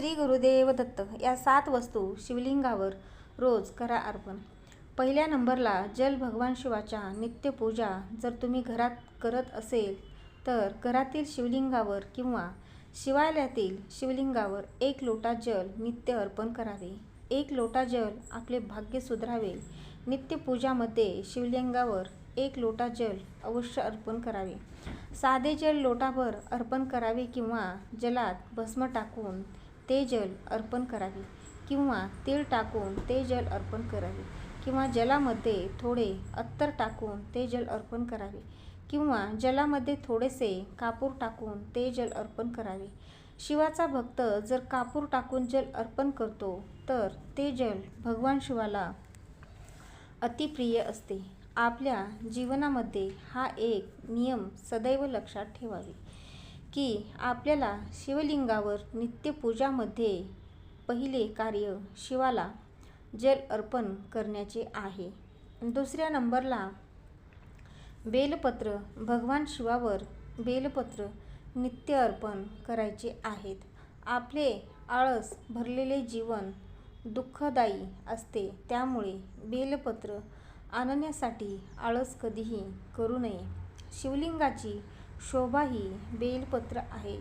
श्री गुरुदेव दत्त या सात वस्तू शिवलिंगावर रोज करा अर्पण. पहिल्या नंबरला जल भगवान शिवाच्या नित्यपूजा जर तुम्ही घरात करत असेल तर घरातील शिवलिंगावर किंवा शिवालयातील शिवलिंगावर एक लोटा जल नित्य अर्पण करावे. एक लोटा जल आपले भाग्य सुधारावे. नित्यपूजामध्ये शिवलिंगावर एक लोटा जल अवश्य अर्पण करावे. साधे जल लोटाभर अर्पण करावे किंवा जलात भस्म टाकून ते जल अर्पण करावे किंवा तीळ टाकून ते जल अर्पण करावे किंवा जलामध्ये थोडे अत्तर टाकून ते जल अर्पण करावे किंवा जलामध्ये थोडेसे कापूर टाकून ते जल अर्पण करावे. शिवाचा भक्त जर कापूर टाकून जल अर्पण करतो तर ते जल भगवान शिवाला अतिप्रिय असते. आपल्या जीवनामध्ये हा एक नियम सदैव लक्षात ठेवावे. की आपल्याला शिवलिंगावर नित्यपूजामध्ये पहिले कार्य शिवाला जल अर्पण करण्याचे आहे. दुसऱ्या नंबरला बेलपत्र भगवान शिवावर बेलपत्र नित्य अर्पण करायचे आहेत. आपले आळस भरलेले जीवन दुःखदायी असते त्यामुळे बेलपत्र आणण्यासाठी आळस कधीही करू नये. शिवलिंगाची शोभा ही बेलपत्र आहे.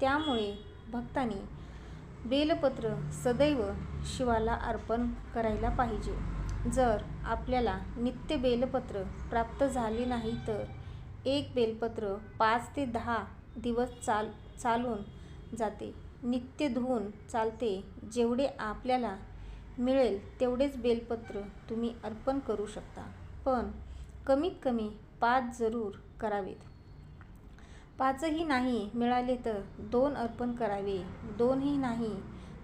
त्यामुळे भक्तांनी बेलपत्र सदैव शिवाला अर्पण करायला पाहिजे. जर आपल्याला नित्य बेलपत्र प्राप्त झाले नाही तर एक बेलपत्र पाच ते दहा दिवस चाल चालून जाते. नित्य धुवून चालते. जेवढे आपल्याला मिळेल तेवढेच बेलपत्र तुम्ही अर्पण करू शकता. पण कमीत कमी पाच जरूर करावेत. पाचही नाही मिळाले तर दोन अर्पण करावे दोनही नाही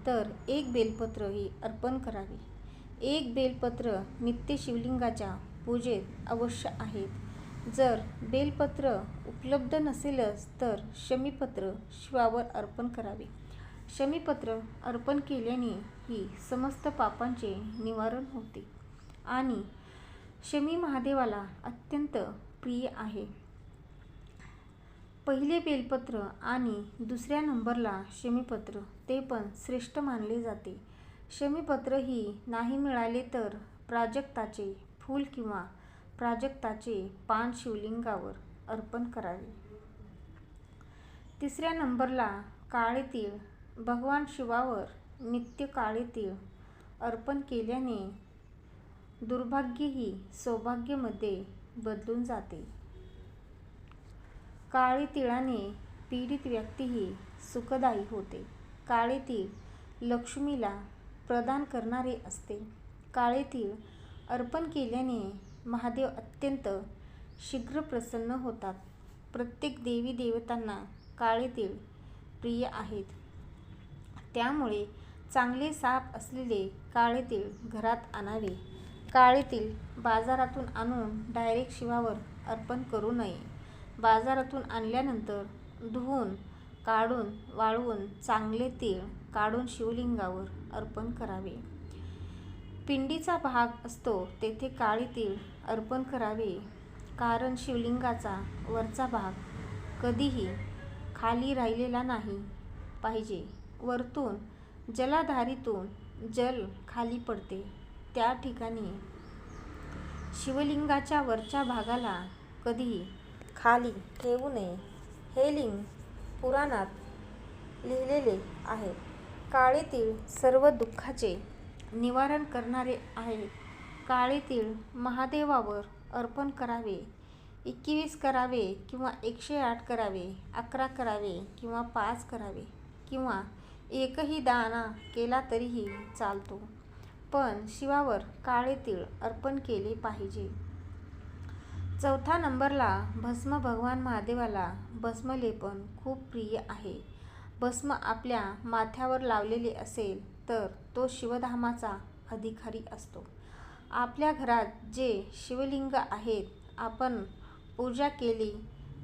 तर एक बेलपत्रही अर्पण करावे. एक बेलपत्र नित्य शिवलिंगाच्या पूजेत अवश्य आहेत. जर बेलपत्र उपलब्ध नसेलच तर शमीपत्र शिवावर अर्पण करावे. शमीपत्र अर्पण केल्याने ही समस्त पापांचे निवारण होते. आणि शमी महादेवाला अत्यंत प्रिय आहे. पहिले बेलपत्र आणि दुसऱ्या नंबरला शमीपत्र ते पण श्रेष्ठ मानले जाते. शमीपत्र ही नाही मिळाले तर प्राजक्ताचे फूल किंवा प्राजक्ताचे पान शिवलिंगावर अर्पण करावे. तिसऱ्या नंबरला काळे तीळ भगवान शिवावर नित्य काळे तीळ अर्पण केल्याने दुर्भाग्यही सौभाग्यामध्ये बदलून जाते. काळे तिळाने पीडित व्यक्तीही सुखदायी होते. काळे तीळ लक्ष्मीला प्रदान करणारे असते. काळे तीळ अर्पण केल्याने महादेव अत्यंत शीघ्र प्रसन्न होतात. प्रत्येक देवी देवतांना काळे तीळ प्रिय आहेत. त्यामुळे चांगले साप असलेले काळे तीळ घरात आणावे. काळे तीळ बाजारातून आणून डायरेक्ट शिवावर अर्पण करू नये. बाजारातून आणल्यानंतर धुवून काढून वाळवून चांगले तीळ काढून शिवलिंगावर अर्पण करावे. पिंडीचा भाग असतो तेथे काळे तीळ अर्पण करावे. कारण शिवलिंगाचा वरचा भाग कधीही खाली राहिलेला नाही पाहिजे. वरतून जलाधारीतून जल खाली पडते. त्या ठिकाणी शिवलिंगाच्या वरच्या भागाला कधीही खाली ठेवू नये हे लिंग पुराणात लिहिलेले आहे. काळे तीळ सर्व दुःखाचे निवारण करणारे आहे. काळे तीळ महादेवावर अर्पण करावे एकवीस करावे किंवा एकशे आठ करावे अकरा करावे किंवा पाच करावे किंवा एकही दाना केला तरीही चालतो. पण शिवावर काळे तीळ अर्पण केले पाहिजे. चौथा नंबरला भस्म भगवान महादेवाला भस्मलेपन खूप प्रिय आहे. भस्म आपल्या माथ्यावर लावलेले असेल तर तो शिवधामाचा अधिकारी असतो. आपल्या घरात जे शिवलिंग आहेत आपण पूजा केली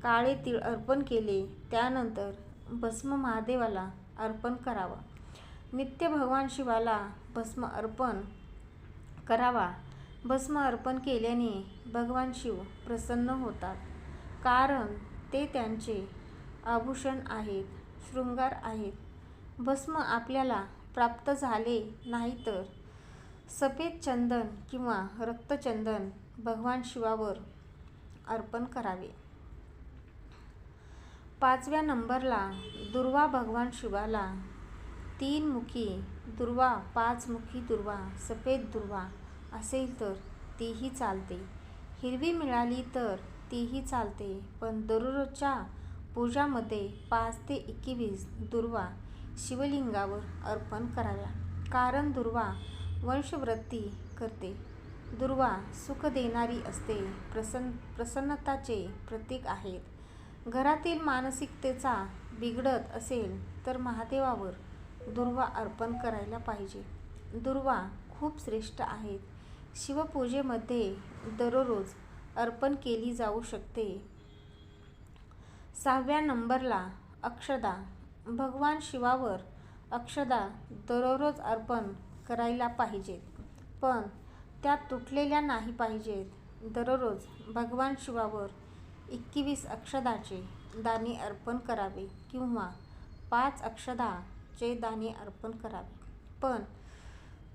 काळे तीळ अर्पण केले त्यानंतर भस्म महादेवाला अर्पण करावा. नित्य भगवान शिवाला भस्म अर्पण करावा. भस्म अर्पण केल्याने भगवान शिव प्रसन्न होतात कारण ते त्यांचे आभूषण आहेत शृंगार आहेत भस्म आपल्याला प्राप्त झाले नाही तर सफेद चंदन किंवा रक्तचंदन भगवान शिवावर अर्पण करावे. पाचव्या नंबरला दुर्वा भगवान शिवाला तीन मुखी दुर्वा, पाच मुखी दुर्वा, सफेद दुर्वा असेल तर तीही चालते. हिरवी मिळाली तर तीही चालते. पण दररोजच्या पूजामध्ये पाच ते एकवीस दुर्वा शिवलिंगावर अर्पण कराव्या. कारण दुर्वा वंशवृद्धी करते. दुर्वा सुख देणारी असते. प्रसन्न प्रसन्नताचे प्रतीक आहेत. घरातील मानसिकतेचा बिघडत असेल तर महादेवावर दुर्वा अर्पण करायला पाहिजे. दुर्वा खूप श्रेष्ठ आहेत. शिवपूजेमध्ये दररोज अर्पण केली जाऊ शकते. सहाव्या नंबरला अक्षदा भगवान शिवावर अक्षदा दररोज अर्पण करायला पाहिजेत. पण त्या तुटलेल्या नाही पाहिजेत. दररोज भगवान शिवावर एकवीस अक्षदाचे दाणे अर्पण करावे किंवा पाच अक्षदाचे दाणे अर्पण करावे. पण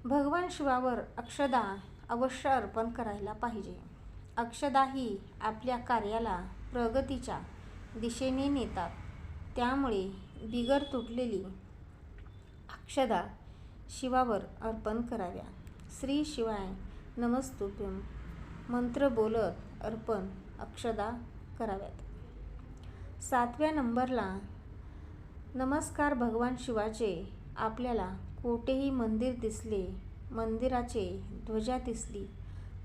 भगवान शिवावर अक्षदा अवश्य अर्पण करायला पाहिजे. अक्षदा ही आपल्या कार्याला प्रगतीच्या दिशेने नेतात. त्यामुळे बिगर तुटलेली अक्षदा शिवावर अर्पण कराव्या. श्री शिवाय नमस्तुभ्यम मंत्र बोलत अर्पण अक्षदा कराव्यात. सातव्या नंबरला नमस्कार भगवान शिवाचे आपल्याला कोठेही मंदिर दिसले, मंदिराचे ध्वजा दिसली,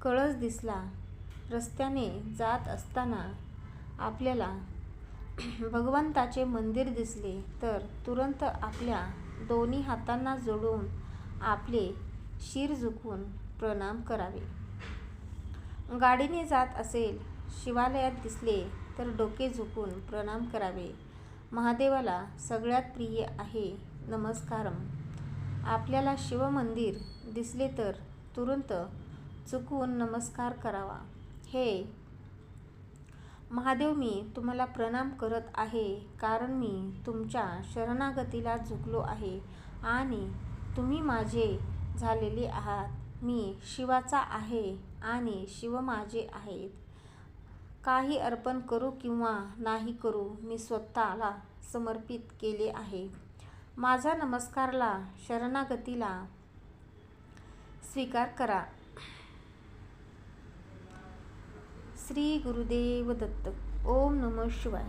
कळस दिसला, रस्त्याने जात असताना आपल्याला भगवंताचे मंदिर दिसले तर तुरंत आपल्या दोन्ही हातांना जोडून आपले शिर झुकून प्रणाम करावे. गाडीने जात असेल, शिवालयात दिसले तर डोके झुकून प्रणाम करावे. महादेवाला सगळ्यात प्रिय आहे नमस्कारम. आपल्याला शिवमंदिर दिसले तर तुरंत चुकून नमस्कार करावा. हे महादेव मी तुम्हाला प्रणाम करत आहे कारण मी तुमच्या शरणागतीला झुकलो आहे आणि तुम्ही माझे झालेले आहात. मी शिवाचा आहे आणि शिव माझे आहेत. काही अर्पण करू किंवा नाही करू मी स्वतःला समर्पित केले आहे. माझा नमस्कारला शरणागतीला स्वीकार करा. श्री गुरुदेव दत्त ओम नमः शिवाय